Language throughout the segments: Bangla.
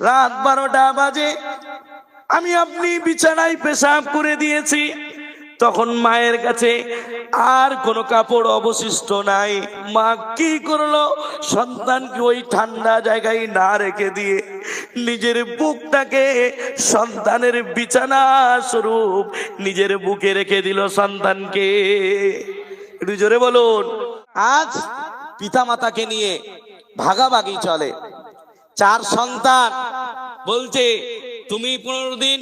রাত বারোটা বাজে। আমি আপনি বিছানায় পেশাব করে দিয়েছি। তখন মায়ের কাছে আর কোনো কাপড় অবশিষ্ট নাই। মা কি করল? সন্তানকে ওই ঠান্ডা জায়গায় না রেখে দিয়ে নিজের বুকটাকে সন্তানের বিছানা স্বরূপ নিজের বুকে রেখে দিল সন্তানকে। একটু জোরে বলুন। আজ পিতা মাতাকে নিয়ে ভাগাভাগি চলে। চার সন্তান। বলছে তুমি পনেরো দিন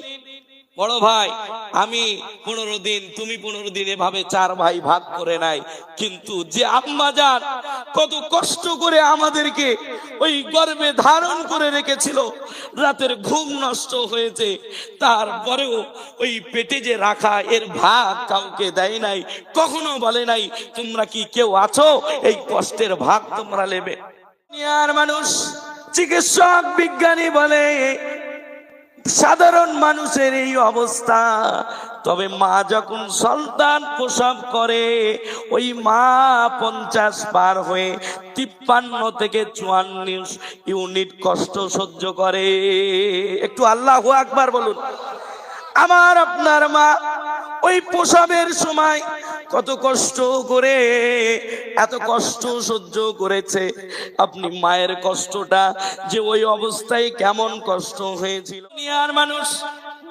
বড় ভাই আমি পনেরো দিন তুমি পনেরো দিন এভাবে চার ভাই ভাগ করে নাই। কিন্তু যে আম্মা যান কত কষ্ট করে আমাদেরকে ওই গর্বে ধারণ করে রেখেছিল রাতের ঘুম নষ্ট হয়েছে তারপরেও ওই পেটে যে রাখা এর ভাগ কাউকে দেয় নাই কখনো বলে নাই তোমরা কি কেউ আছো? এই কষ্টের ভাগ তোমরা নেবে। দুনিয়ার মানুষ চিকিৎসক, বিজ্ঞানী বলে, সাধারণ মানুষের এই অবস্থা। তবে মা যখন সন্তান প্রসব করে, ওই মা পঞ্চাশ পার হয়ে তিপ্পান্ন থেকে চুয়ান্ন ইউনিট কষ্ট সহ্য করে। একটু আল্লাহ আকবার বলুন। আমার আপনার মা ওই প্রসবের সময় কত কষ্ট করে, এত কষ্ট সহ্য করেছে। আপনি মায়ের কষ্টটা যে ওই অবস্থায় কেমন কষ্ট হয়েছিল? আর মানুষ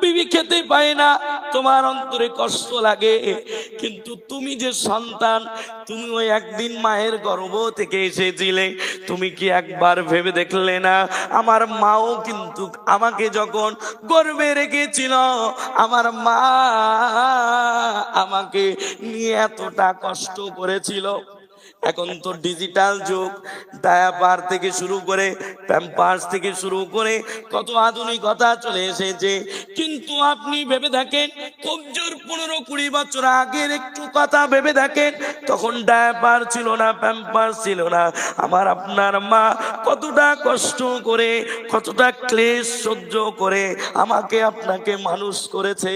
বিবি খেতে পায় না। তোমার অন্তরে কষ্ট লাগে। কিন্তু তুমি যে সন্তান, তুমি ওই একদিন মায়ের গর্ব থেকে এসেছিলে। তুমি কি একবার ভেবে দেখলে না? আমার মাও কিন্তু আমাকে যখন গর্বে রেখেছিল, আমার মা আমাকে নিয়ে এতটা কষ্ট করেছিল। এখন তো ডিজিটাল যুগ ডায়াপার থেকে শুরু করে প্যাম্পার্স থেকে শুরু করে, কত আধুনিকতা চলে এসেছে। কিন্তু আপনি ভেবে দেখেন খুব জোর পনেরো কুড়ি বছর আগের একটু কথা ভেবে দেখেন, তখন ডায়াপার ছিল না প্যাম্পার্স ছিল না। আমার আপনার মা কতটা কষ্ট করে, কতটা ক্লেশ সহ্য করে আমাকে আপনাকে মানুষ করেছে।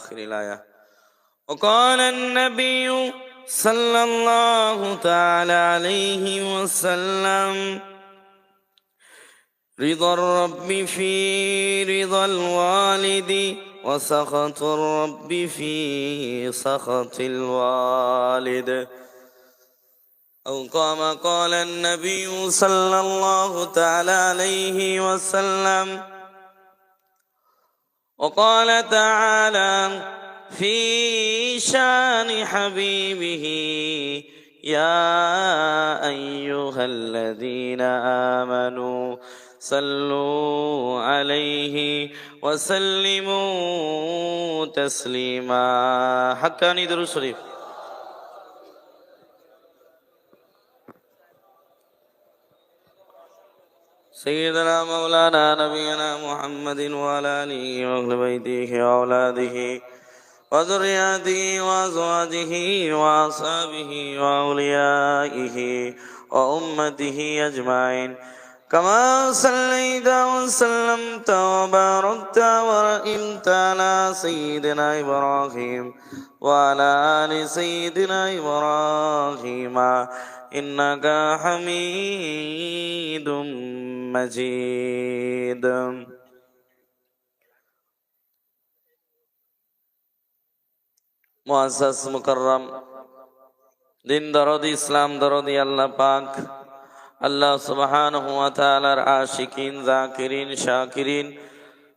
آخر الآية. وقال النبي صلى الله تعالى عليه وسلم رضا الرب في رضا الوالد وسخط الرب في سخط الوالد. أو كما قال النبي صلى الله تعالى عليه وسلم وقال تعالى في شان حبيبه يا أيها الذين آمنوا صلوا عليه وسلموا تسليما. حقاني درود شريف. سيدنا مولانا نبينا محمد وعلى آله وأهل بيته وأولاده وذرياته وأزواجه وأصحابه وأوليائه وأمته أجمعين. كما صليت وسلمت وباركت ورحمت على سيدنا إبراهيم وعلى آل سيدنا إبراهيم. إنك حميد مجيد মুআজ্জাজ মুকাররম দিন দরদি ইসলাম দরদি আল্লাহ পাক আল্লাহ সুবহানাহু ওয়া তাআলার আশিকিন জাকিরিন শাকিরিন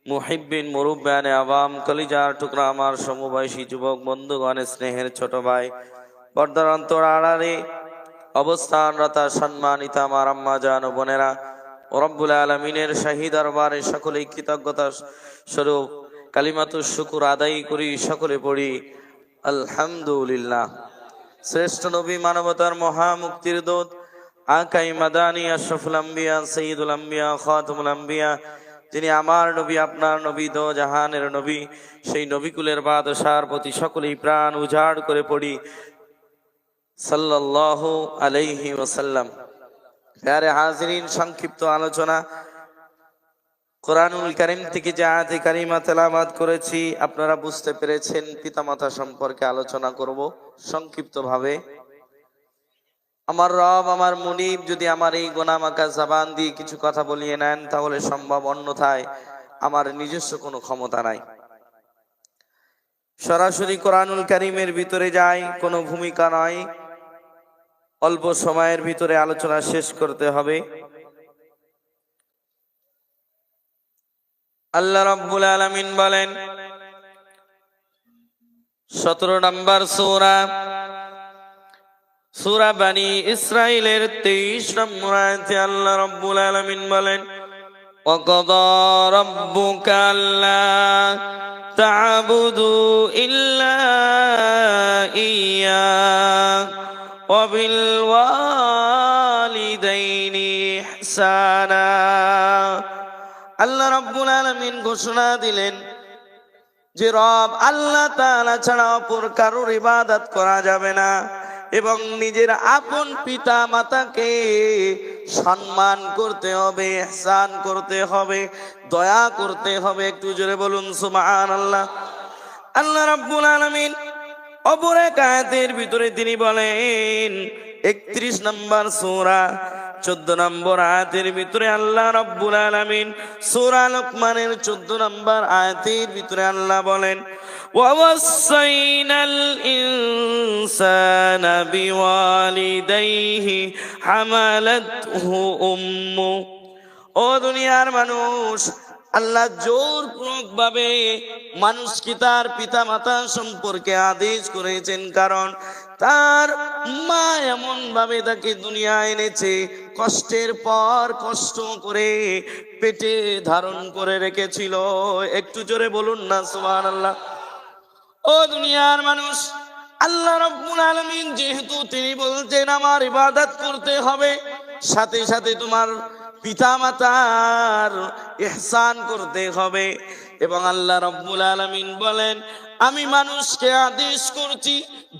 মুহিব্বিন মুরুব্বানে আওয়াম কলিজার টুকরা আমার সমবয়সী যুবক বন্ধুগণ স্নেহের ছোট ভাই পর্দার অন্তর আড়ালে অবস্থানরতা সম্মানিতা আমার আম্মা জান ও বোনেরা ও রব্বুল আলমিনের শাহী দরবারে সকলেই কৃতজ্ঞতা স্বরূপ, কালিমাতু শুকুর আদায় করি, সকলে পড়ি, আলহামদুলিল্লাহ। শ্রেষ্ঠ নবী মানবতার মহা মুক্তির দূত, আকাই মাদানি, আশরাফুল আম্বিয়া, সঈদুল আম্বিয়া, খাতুমুল আম্বিয়া, যিনি আমার নবী, আপনার নবী, দো জাহানের নবী, সেই নবীকুলের বাদশার প্রতি সকলেই প্রাণ উজাড় করে পড়ি, সাল্লাল্লাহু আলাইহি ওয়াসাল্লাম। প্যারে হাজরিন, সংক্ষিপ্ত আলোচনা। কোরআনুল কারিম থেকে যে আয়াতে কারিমা তেলামাত করেছি, আপনারা বুঝতে পেরেছেন, পিতামাতা সম্পর্কে আলোচনা করব সংক্ষিপ্তভাবে। আমার রব, আমার মুনিব, যদি আমার এই গোনামাকা জাবান দিয়ে কিছু কথা বলিয়ে নেন, তাহলে সম্ভব অন্যথায় আমার নিজস্ব কোনো ক্ষমতা নাই। সরাসরি কোরআনুল করিমের ভিতরে যাই, কোনো ভূমিকা নয়। অল্প সময়ের ভিতরে আলোচনা শেষ করতে হবে আল্লাহ রাব্বুল আলামিন বলেন সতেরো নম্বর সূরা সূরা বানি ইসরাইলের তেইশ নম্বর আয়াতে আল্লাহ রাব্বুল আলামিন বলেন وقضى ربك ألا تعبدوا إلا إياه وبالوالدين إحسانا আল্লাহ রাব্বুল আলামিন ঘোষণা দিলেন যে রব আল্লাহ তাআলা ছাড়া অপর কারোর ইবাদত করা যাবে না এবং নিজের আপন পিতা মাতাকে সম্মান করতে হবে ইহসান করতে হবে দয়া করতে হবে একটু জোরে বলুন সুবহানাল্লাহ আল্লাহ রাব্বুল আলামিন অপর এক আয়াতের ভিতরে তিনি বলেন একত্রিশ নম্বর সূরা চোদ্দ নম্বর আয়াতের ভিতরে আল্লাহ রব্বুল আলামিন সূরা লোকমানের চোদ্দ নম্বর আয়াতের ভিতরে আল্লাহ বলেন ووصينا الإنسان بوالديه حملته أمه ও দুনিয়ার মানুষ আল্লাহ জোরপূর্বক ভাবে মানুষকে তার পিতা মাতা সম্পর্কে আদেশ করেছেন, কারণ তার মা এমন ভাবে তাকে দুনিয়া এনেছে, কষ্টের পর কষ্ট করে পেটে ধারণ করে রেখেছিল। একটু জোরে বলুন না সুবহান আল্লাহ ও দুনিয়ার মানুষ, আল্লাহ রব্বুল আলামিন যেহেতু তিনি বলছেন আমার ইবাদত করতে হবে, সাথে সাথে তোমার পিতা মাতার ইহসান করতে হবে। এবং আল্লাহ রব্বুল আলামিন বলেন, আমি মানুষকে আদেশ করছি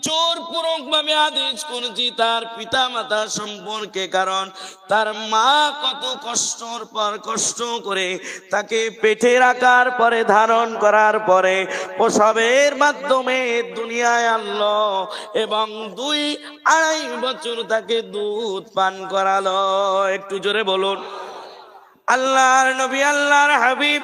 জোরপূর্বক ভাবে আদেশ করছি তার পিতা মাতা সম্পর্কে, কারণ তার মা কত কষ্টর পর কষ্ট করে তাকে পেটে রাখার পরে, ধারণ করার পরে, প্রসবের মাধ্যমে দুনিয়ায় আনলো এবং দুই আড়াই বছর তাকে দুধ পান করালো। একটু জোরে বলুন। আল্লাহর নবী, আল্লাহর হাবিব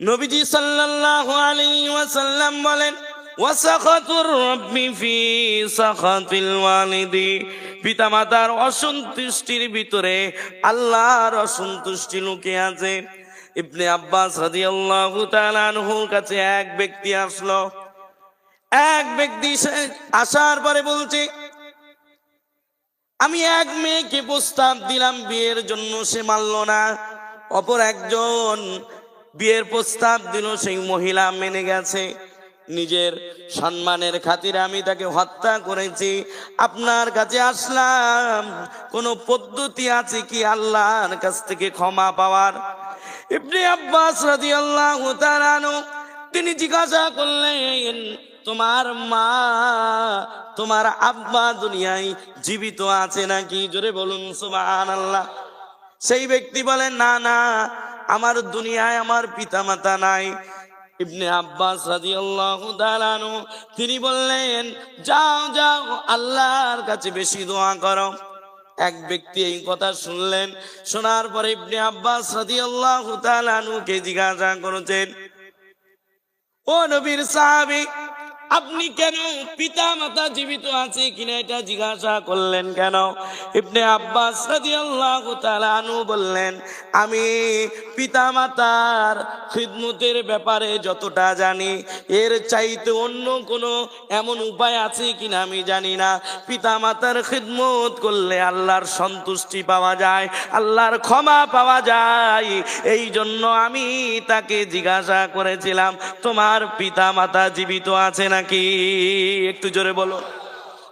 নবীজি সাল্লাল্লাহু আলাইহি ওয়াসাল্লাম বলেন, ওয়াসাখাতুর রাব্বি ফি সাখাতিল ওয়ালিদি। পিতামাতার অসন্তুষ্টির ভিতরে আল্লাহর অসন্তুষ্টি লুকিয়ে আছে। ইবনে আব্বাস রাদিয়াল্লাহু তাআলা আনহুর কাছে এক ব্যক্তি আসলো। এক ব্যক্তি আসার পরে বলছে, আমি এক মেয়েকে প্রস্তাব দিলাম, বিয়ের জন্য সে মানল না। অপর একজন বিয়ের প্রস্তাব দিল, সেই মহিলা মেনে গেছে। নিজের সম্মানের খাতিরে আমি তাকে হত্যা করেছি। আপনার কাছে আসলাম, কোনো পদ্ধতি আছে কি আল্লাহর কাছ থেকে ক্ষমা পাওয়ার? ইবনে আব্বাস তাআলা আনহু, তিনি জিজ্ঞাসা করলেন, তোমার মা, তোমার আব্বা দুনিয়ায় জীবিত আছে নাকি? জোরে বলুন, সুবহানাল্লাহ। সেই ব্যক্তি বলেন, না না আমার দুনিয়ায় আমার পিতামাতা নাই। ইবনে আব্বাস রাদিয়াল্লাহু তাআলা আনহু, তিনি বললেন, যাও যাও, আল্লাহর কাছে বেশি দোয়া করো। এক ব্যক্তি এই কথা শুনলেন, শোনার পরে ইবনে আব্বাস রাদিয়াল্লাহু তাআলা আনহুকে জিজ্ঞাসা করেছেন, ও নবীর সাহাবী আপনি কেন পিতা মাতা জীবিত আছে কিনা এটা জিজ্ঞাসা করলেন কেন? ইবনে আব্বাস আনহু বললেন, আমি পিতা মাতার খিদমতের ব্যাপারে যতটা জানি, এর চাইতে অন্য কোনো এমন উপায় আছে কিনা আমি জানি না। পিতা মাতার খিদমত করলে আল্লাহর সন্তুষ্টি পাওয়া যায়, আল্লাহর ক্ষমা পাওয়া যায়। এই জন্য আমি তাকে জিজ্ঞাসা করেছিলাম, তোমার পিতা মাতা জীবিত আছে নাকি? একটু জোরে বলো।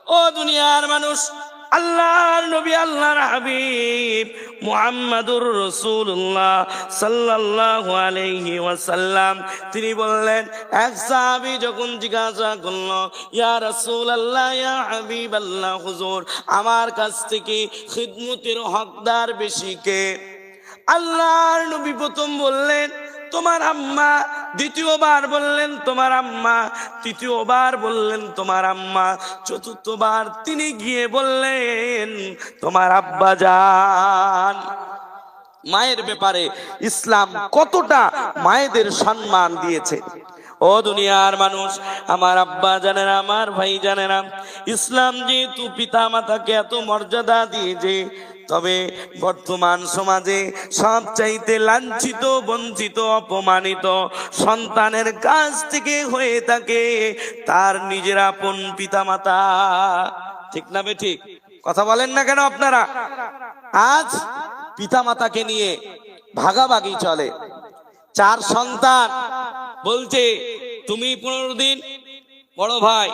ও দুনিয়ার মানুষ, আল্লাহর নবী, আল্লাহর হাবিব, মুহাম্মাদুর রাসূলুল্লাহ সাল্লাল্লাহু আলাইহি ওয়াসাল্লাম। তিনি বললেন, এক সাহাবী যখন জিজ্ঞাসা করল, ইয়া রাসূলুল্লাহ, ইয়া হাবিবাল্লাহ, হুজুর, আমার কাছ থেকে খিদমতের হকদার বেশি কে? আল্লাহর নবী প্রথম বললেন তোমার আম্মা, দ্বিতীয়বার বললেন, তোমার আম্মা। তৃতীয়বার বললেন, তোমার আম্মা। চতুর্থবার তিনি গিয়ে বললেন, তোমার আব্বা যান মায়ের ব্যাপারে ইসলাম কতটা মায়েদের সম্মান দিয়েছে। ও দুনিয়ার মানুষ, আমার আব্বা জানেন আমার ভাই জানে না ইসলাম যেহেতু পিতা মাতাকে এত মর্যাদা দিয়েছে তবে বর্তমান সমাজে সব চাইতে লাঞ্ছিত, বঞ্চিত, অপমানিত সন্তানের কাছ থেকে হয়ে থাকে তার নিজের আপন পিতা মাতা ঠিক না ঠিক? কথা বলেন না কেন আপনারা? আজ পিতা মাতাকে নিয়ে ভাগাভাগি চলে। চার সন্তান বলছে, তুমি পনেরো দিন বড় ভাই,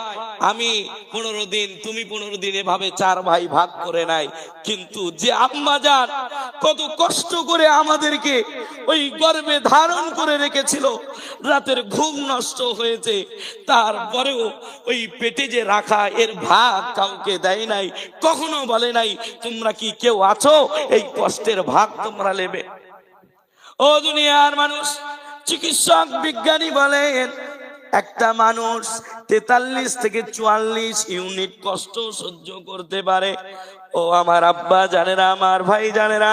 আমি পনেরো দিন, তুমি পনেরো দিন এভাবে চার ভাই ভাগ করে নাই। কিন্তু যে আম্মা যান কত কষ্ট করে আমাদেরকে ওই গর্বে ধারণ করে রেখেছিল, রাতের ঘুম নষ্ট হয়েছে, তারপরেও ওই পেটে যে রাখা এর ভাগ কাউকে দেয় নাই, কখনো বলে নাই, তোমরা কি কেউ আছো? এই কষ্টের ভাগ তোমরা নেবে। ও দুনিয়ার মানুষ, চিকিৎসক বিজ্ঞানী বলেন একটা মানুষ তেতাল্লিশ থেকে চুয়াল্লিশ ইউনিট কষ্ট সহ্য করতে পারে। ও আমার আব্বা জানে না আমার ভাই জানে না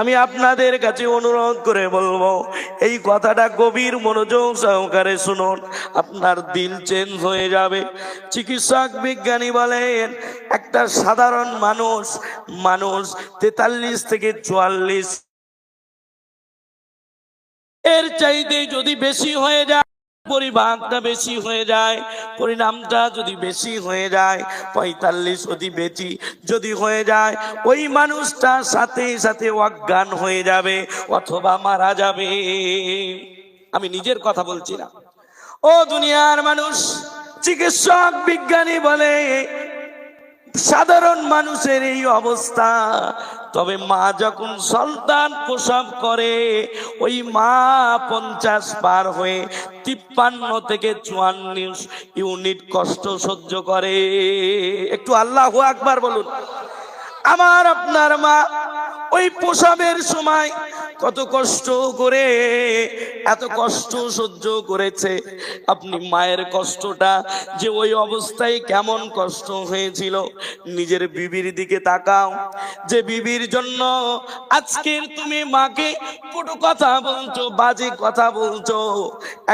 আমি আপনাদের কাছে অনুরোধ করে বলব, এই কথাটা গভীর মনোযোগ সহকারে শুনুন, আপনার দিল চেঞ্জ হয়ে যাবে। চিকিৎসক বিজ্ঞানী বলেন, একটা সাধারণ মানুষ মানুষ তেতাল্লিশ থেকে চুয়াল্লিশ এর চাইতে যদি বেশি হয়ে যায় পরিভাগটা বেশি হয়ে যায়, পরিণামটা যদি বেশি হয়ে যায়, পঁয়তাল্লিশ যদি বেশি যদি হয়ে যায়, ওই মানুষটা সাথে সাথে অজ্ঞান হয়ে যাবে অথবা মারা যাবে। আমি নিজের কথা বলছি না। ও দুনিয়ার মানুষ, চিকিৎসক, বিজ্ঞানী বলে, সাধারণ মানুষের এই অবস্থা তবে মা যখন সন্তান প্রসব করে, ওই মা পঞ্চাশ পার হয়ে তিপ্পান্ন থেকে চুয়ান্ন ইউনিট কষ্ট সহ্য করে। একটু আল্লাহ আকবার বলুন। আমার, আপনার মা ওই প্রসবের সময় কত কষ্ট করে এত কষ্ট সহ্য করেছে। আপনি মায়ের কষ্টটা যে ওই অবস্থায় কেমন কষ্ট হয়েছিল, নিজের বিবির দিকে তাকাও। যে বিবির জন্য আজকের তুমি মাকে পুরো কথা বলছো, বাজে কথা বলছো,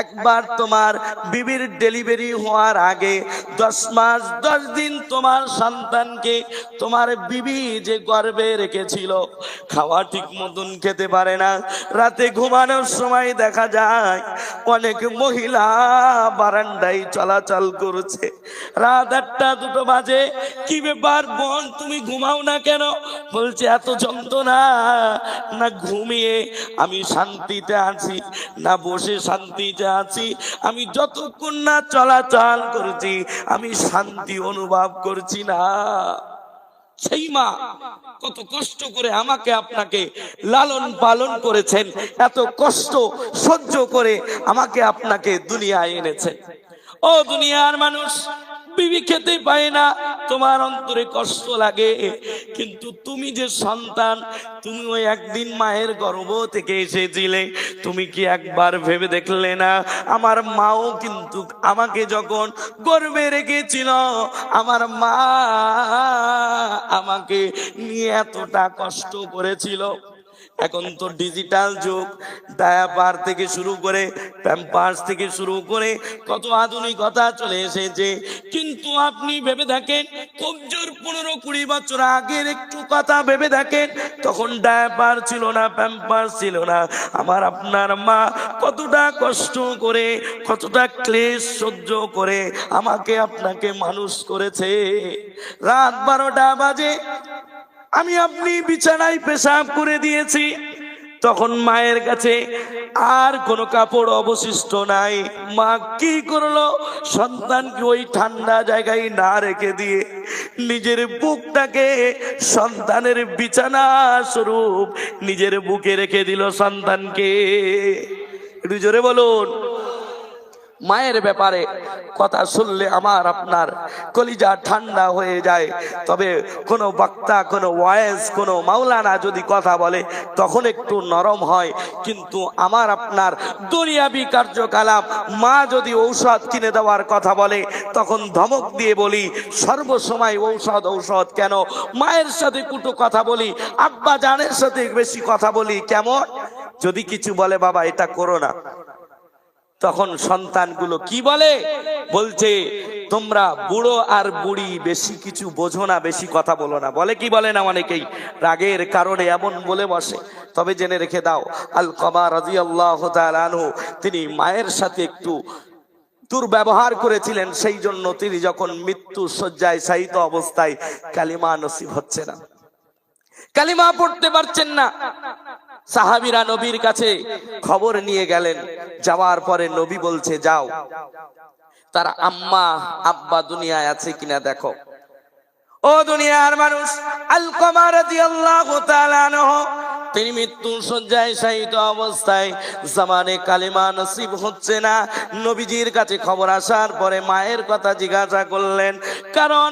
একবার তোমার বিবির ডেলিভারি হওয়ার আগে দশ মাস, দশ দিন তোমার সন্তানকে তোমার বিবি যে গর্বে রেখেছিল, খাওয়া ঠিক মতন খেতে পারে না। রাতে ঘুমানোর সময় দেখা যায়। অনেক মহিলা বারান্দায় চলাচল করছে। রাত আটটা দুটো বাজে। কি ব্যাপার বোন, তুমি ঘুমাও না কেন? বলছে, এত যন্ত্রণা। না ঘুমিয়ে আমি শান্তিতে আছি, না বসে শান্তিতে আছি। আমি যতক্ষণ না চলাচল করছি, আমি শান্তি অনুভব করছি না। সেই মা কত কষ্ট করে আমাকে আপনাকে লালন পালন করেছেন, এত কষ্ট সহ্য করে আমাকে আপনাকে দুনিয়ায় এনেছেন ও দুনিয়ার মানুষ বিবি খেতে পায় না। তোমার অন্তরে কষ্ট লাগে। কিন্তু তুমি যে সন্তান, তুমি ওই একদিন মায়ের গর্ব থেকে এসেছিলে। তুমি কি একবার ভেবে দেখলে না? আমার মাও কিন্তু আমাকে যখন গর্বে রেখেছিল, আমার মা আমাকে নিয়ে এতটা কষ্ট করেছিল। এখন তো ডিজিটাল যুগ ডায়াপার থেকে শুরু করে প্যাম্পার্স থেকে শুরু করে, কত আধুনিকতা চলে এসেছে। কিন্তু আপনি ভেবে দেখেন খুব জোর পনেরো কুড়ি বছর আগের একটু কথা ভেবে দেখেন, তখন ডায়াপার ছিল না প্যাম্পার্স ছিল না। আমার আপনার মা কতটা কষ্ট করে, কতটা ক্লেশ সহ্য করে আমাকে আপনাকে মানুষ করেছে। রাত বারোটা বাজে আমি আপনি বিছানায় পেশাব করে দিয়েছি। তখন মায়ের কাছে আর কোনো কাপড় অবশিষ্ট নাই। মা কি করল? সন্তানকে ওই ঠান্ডা জায়গায় না রেখে দিয়ে নিজের বুকটাকে সন্তানের বিছানা স্বরূপ নিজের বুকে রেখে দিল সন্তানকে। একটু জোরে বলুন। মায়ের ব্যাপারে কথা শুনলে আমার আপনার কলিজা ঠান্ডা হয়ে যায়। তবে কোনো বক্তা, কোনো ওয়েস কোনো মাওলানা যদি কথা বলে, তখন একটু নরম হয়। কিন্তু আমার আপনার দুনিয়াবি কার্যকলাপ, মা যদি ঔষধ কিনে দেওয়ার কথা বলে, তখন ধমক দিয়ে বলি, সর্বসময় ঔষধ ঔষধ কেন? মায়ের সাথে কুটু কথা বলি, আব্বা জানের সাথে বেশি কথা বলি কেমন? যদি কিছু বলে, বাবা, এটা করো না। তখন সন্তানগুলো কি বলে? বলছে, তোমরা বুড়ো আর বুড়ি, বেশি কিছু বোঝো না, বেশি কথা বলো না। বলে কি বলে না অনেকেই? রাগের কারণে এমন বলে বসে। তবে জেনে রেখে দাও আল কমা রাজি আল্লাহ তিনি মায়ের সাথে একটু দুর্ব্যবহার করেছিলেন। সেই জন্য তিনি যখন মৃত্যু শয্যায় শায়িত অবস্থায় কালিমা নসিব হচ্ছে না। কালিমা পড়তে পারছেন না। সাহাবিরা নবীর কাছে খবর নিয়ে গেলেন। যাওয়ার পরে নবী বলছে, যাও। তার আম্মা, আব্বা, দুনিয়ায় আছে কিনা দেখো। ও দুনিয়ার মানুষ, আল কমার তিনি মৃত্যু সজ্জায় শায়িত অবস্থায়, জামানে কালিমা নসিব হচ্ছে না। নবীজির কাছে খবর আসার পরে মায়ের কথা জিজ্ঞাসা করলেন, কারণ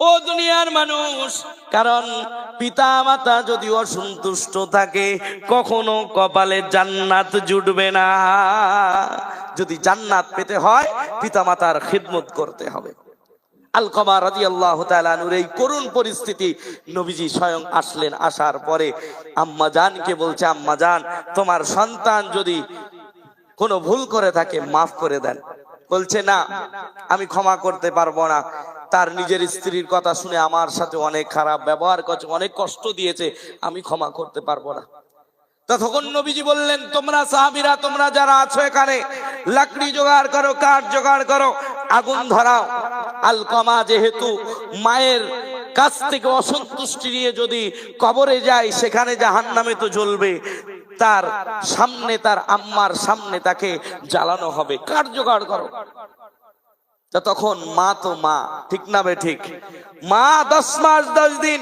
ও দুনিয়ার মানুষ, কারণ পিতা মাতা যদি অসন্তুষ্ট থাকে, কখনো কপালে জান্নাত জুটবে না। যদি জান্নাত পেতে হয় পিতা মাতার খিদমত করতে হবে। আলকমা রাজি আল্লাহ তালুর এই করুণ পরিস্থিতি নবীজি স্বয়ং আসলেন, আসার পরে আম্মা জানকে বলছে, আম্মা জান, তোমার সন্তান যদি কোনো ভুল করে থাকে, মাফ করে দেন। বলছে, না, আমি ক্ষমা করতে পারব না। তার নিজের স্ত্রীর কথা শুনে আমার সাথে অনেক খারাপ ব্যবহার করছে, অনেক কষ্ট দিয়েছে, আমি ক্ষমা করতে পারব না। তখন নবীজি বললেন, তোমরা সাহাবিরা, তোমরা যারা আছো এখানে, লাকড়ি জোগাড় করো, কাঠ জোগাড় করো, আগুন ধরাও। আলকমা যেহেতু মায়ের কাছ থেকে অসন্তুষ্টি নিয়ে যদি কবরে যায়, সেখানে জাহান নামে তো জ্বলবে। তার সামনে, তার আম্মার সামনে তাকে জ্বালানো হবে। কাঠ জোগাড় করো। তা তখন মা তো মা, ঠিক না বে ঠিক? মা দশ মাস, দশ দিন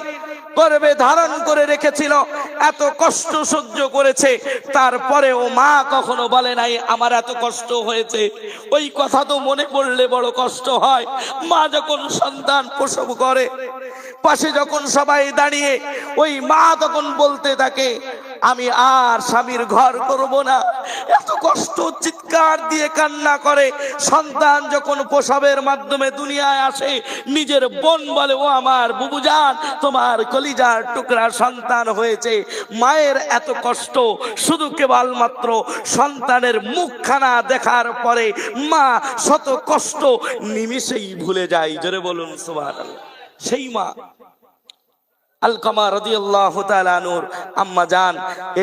গর্বে ধারণ করে রেখেছিল, এত কষ্ট সহ্য করেছে তারপরে ও মা কখনো বলে নাই, আমার এত কষ্ট হয়েছে। ওই কথা তো মনে পড়লে বড় কষ্ট হয়। মা যখন সন্তান প্রসব করে, পাশে যখন সবাই দাঁড়িয়ে, ওই মা তখন বলতে থাকে আমি আর স্বামীর ঘর করব না। এত কষ্ট চিৎকার দিয়ে কান্না করে। সন্তান যখন প্রসবের মাধ্যমে দুনিয়ায় আসে, নিজের বোন বলে, ও আমার বুবুজান, তোমার কলিজার টুকরা সন্তান হয়েছে। মায়ের এত কষ্ট, শুধু কেবলমাত্র সন্তানের মুখখানা দেখার পরে মা শত কষ্ট নিমিষেই ভুলে যায়। জোরে বলুন, সুবহানাল্লাহ। সেই মা আলকামা রাদিয়াল্লাহু তাআলা নূর। আম্মা জান,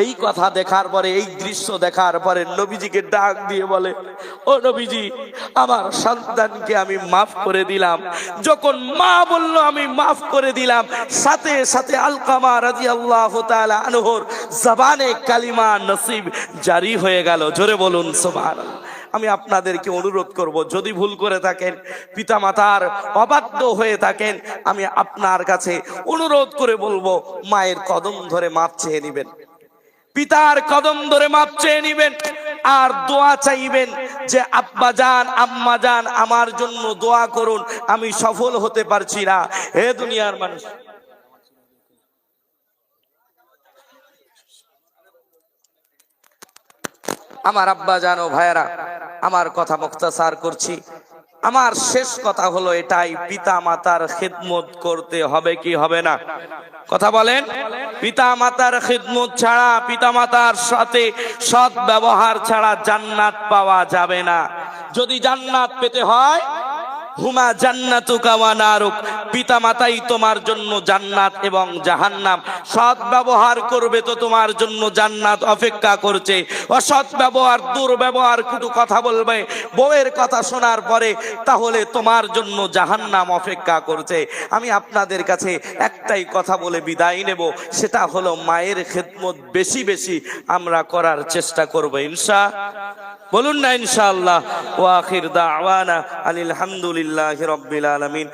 এই কথা দেখার পরে, এই দৃশ্য দেখার পরে নবীজিকে ডাক দিয়ে বলে, ও নবীজি, আমার সন্তানকে আমি মাফ করে দিলাম। যখন মা বলল, আমি মাফ করে দিলাম, সাথে সাথে আলকামা রাদিয়াল্লাহু তাআলা আনহুর জবানে কালিমা নসিব জারি হয়ে গেল। জোরে বলুন, সুবহানাল্লাহ। আমি আপনাদেরকে অনুরোধ করব, যদি ভুল করে থাকেন, পিতামাতার অবাধ্য হয়ে থাকেন, আমি আপনার কাছে অনুরোধ করে বলব, মায়ের কদম ধরে মাপ চেয়ে নিবেন। পিতার কদম ধরে মাপ চেয়ে নিবেন, আর দোয়া চাইবেন যে, আব্বা যান, আম্মা যান, আমার জন্য দোয়া করুন, আমি সফল হতে পারছি না। হে দুনিয়ার মানুষ। আমার আব্বা জানো ভাইয়েরা, আমার কথা মুক্তাসার করছি। আমার শেষ কথা হলো এটাই পিতা মাতার খিদমত করতে হবে কি হবে না? কথা বলেন পিতা মাতার খিদমত ছাড়া পিতা মাতার সাথে সৎ ব্যবহার ছাড়া জান্নাত পাওয়া যাবে না। যদি জান্নাত পেতে হয় হুমা জান্নাতুকা ওয়া নারুক। পিতা মাতাই তোমার জন্য জান্নাত এবং জাহান্নাম। সৎ ব্যবহার করবে তো তোমার জন্য জান্নাত অপেক্ষা করছে। অসৎ ব্যবহার, দুর্ব্যবহার শুধু কথা বলবে, বউয়ের কথা শোনার পরে তাহলে তোমার জন্য জাহান্নাম অপেক্ষা করছে। আমি আপনাদের কাছে একটাই কথা বলে বিদায় নেব, সেটা হলো মায়ের খেদমত বেশি বেশি আমরা করার চেষ্টা করব, ইনশা বলুন না ইনশাআল্লাহ। ওয়াখির দাওয়ানা আলহামদুলিল্লাহ রব্বিল আলামিন